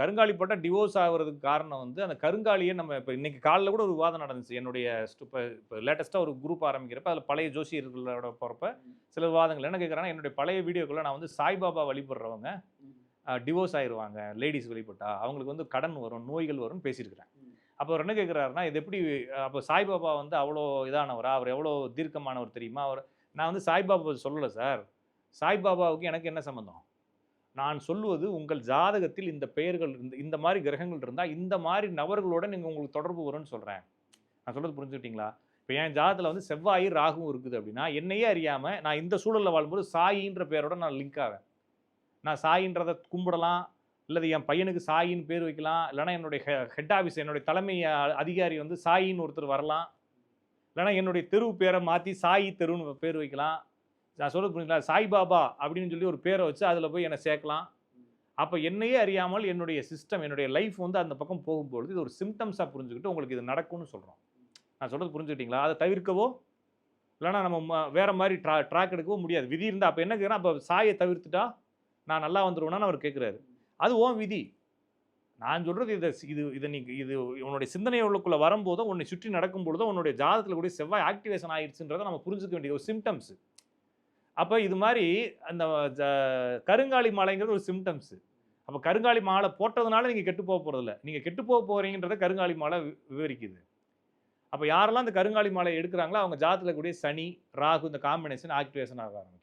கருங்காலி போட்டால் டிவோர்ஸ் ஆகிறதுக்கு காரணம் வந்து அந்த கருங்காலியை நம்ம இப்போ இன்றைக்கி காலைல கூட ஒரு விவாதம் நடந்துச்சு. என்னுடைய இப்போ இப்போ லேட்டஸ்ட்டாக ஒரு குரூப் ஆரம்பிக்கிறப்ப அதில் பழைய ஜோசியர்களோட போகிறப்ப சில விவாதங்கள். என்ன கேட்குறாங்கன்னா என்னுடைய பழைய வீடியோக்குள்ள நான் வந்து சாய்பாபா வழிபடுறவங்க டிவோர்ஸ் ஆயிடுவாங்க லேடிஸ் வழிபட்டால் அவங்களுக்கு வந்து கடன் வரும் நோய்கள் வரும்னு பேசியிருக்கிறேன். அப்போ அவர் என்ன கேட்குறாருன்னா இது எப்படி அப்போ சாய்பாபா வந்து அவ்வளோ இதானவரா? அவர் எவ்வளோ தீர்க்கமானவர் தெரியுமா? அவர் நான் வந்து சாய்பாபா சொல்லலை சார். சாய்பாபாவுக்கு எனக்கு என்ன சம்மந்தம் நான் சொல்லுவது உங்கள் ஜாதகத்தில் இந்த பெயர்கள் இந்த இந்த மாதிரி கிரகங்கள் இருந்தால் இந்த மாதிரி நபர்களோட நீங்கள் உங்களுக்கு தொடர்பு வரும்னு சொல்கிறேன் நான் சொல்கிறது புரிஞ்சுக்கிட்டீங்களா? இப்போ என் ஜாதகத்தில் வந்து செவ்வாய் ராகும் இருக்குது அப்படின்னா என்னையே அறியாமல் நான் இந்த சூழலில் வாழும்போது சாயின்ற பேரோட நான் லிங்க் ஆவேன். நான் சாயின்றதை கும்பிடலாம் இல்லது என் பையனுக்கு சாயின்னு பேர் வைக்கலாம் இல்லைனா என்னுடைய ஹெட் ஆஃபீஸ் என்னுடைய தலைமை அதிகாரி வந்து சாயின்னு ஒருத்தர் வரலாம் இல்லைனா என்னுடைய தெரு பேரை மாற்றி சாயி தெருன்னு பேர் வைக்கலாம். நான் சொல்றது புரியுங்களா சாய்பாபா அப்படின்னு சொல்லி ஒரு பேரை வச்சு அதில் போய் என்னை சேர்க்கலாம். அப்போ என்னையே அறியாமல் என்னுடைய சிஸ்டம் என்னுடைய லைஃப் வந்து அந்த பக்கம் போகும்பொழுது இது ஒரு சிம்டம்ஸாக புரிஞ்சுக்கிட்டு உங்களுக்கு இது நடக்கும்னு சொல்கிறோம் நான் சொல்கிறது புரிஞ்சுக்கிட்டீங்களா? அதை தவிர்க்கவோ? இல்லைனா நம்ம ம- மாதிரி ட்ரா ட்ராக் எடுக்கவோ முடியாது. விதி இருந்தால் அப்போ என்ன கேட்குறேன் அப்போ சாயை தவிர்த்துட்டா நான் நல்லா வந்துருவேனான்னு அவர் கேட்குறாரு அது ஓன் விதி. நான் சொல்கிறது இதை இது இதை நீ இது உன்னுடைய சிந்தனை உள்ளுக்குள்ளே வரும்போதோ உன்னை சுற்றி நடக்கும் பொழுதோ உன்னுடைய ஜாதத்தில் கூட செவ்வாய் ஆக்டிவேஷன் ஆயிடுச்சுன்றதை நம்ம புரிஞ்சுக்க வேண்டிய ஒரு சிம்டம்ஸ் அப்போ இது மாதிரி அந்த ஜ- கருங்காலி மாலைங்கிறது ஒரு சிம்டம்ஸு அப்போ கருங்காலி மாலை போட்டதுனால நீங்கள் கெட்டு போக போகிறதில்ல நீங்கள் கெட்டு போக போகிறீங்கன்றத கருங்காலி மாலை விவரிக்குது. அப்போ யாரெல்லாம் அந்த கருங்காலி மாலை எடுக்கிறாங்களோ அவங்க ஜாத்தில் கூடிய சனி ராகு இந்த காம்பினேஷன் ஆக்டிவேஷன் ஆக ஆரம்பிக்கும்.